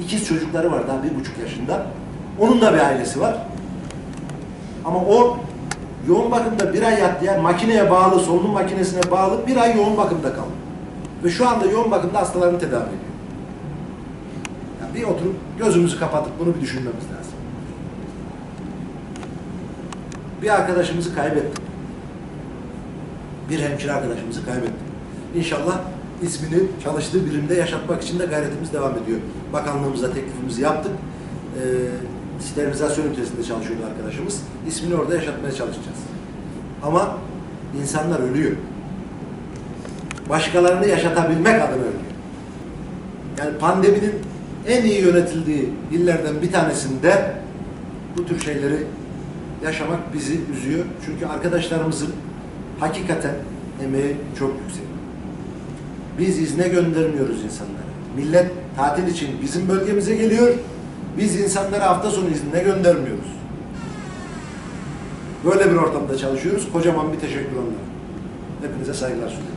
İkiz çocukları var daha bir buçuk yaşında. Onun da bir ailesi var. Ama o yoğun bakımda bir ay yattı ya makineye bağlı, solunum makinesine bağlı bir ay yoğun bakımda kaldı. Ve şu anda yoğun bakımda hastalarını tedavi ediyor. Yani bir oturup gözümüzü kapatıp bunu bir düşünmemiz lazım. Bir arkadaşımızı kaybettik. Bir hemşire arkadaşımızı kaybettik. İnşallah ismini çalıştığı birimde yaşatmak için de gayretimiz devam ediyor. Bakanlığımıza teklifimizi yaptık. Ee, sterilizasyon ünitesinde çalışıyordu arkadaşımız. İsmini orada yaşatmaya çalışacağız. Ama insanlar ölüyor. Başkalarını yaşatabilmek adına ölüyor. Yani pandeminin en iyi yönetildiği illerden bir tanesinde bu tür şeyleri yaşamak bizi üzüyor. Çünkü arkadaşlarımızın hakikaten emeği çok yüksek. Biz izne göndermiyoruz insanları. Millet tatil için bizim bölgemize geliyor. Biz insanları hafta sonu iznine göndermiyoruz. Böyle bir ortamda çalışıyoruz. Kocaman bir teşekkür onlara. Hepinize saygılar sunuyorum.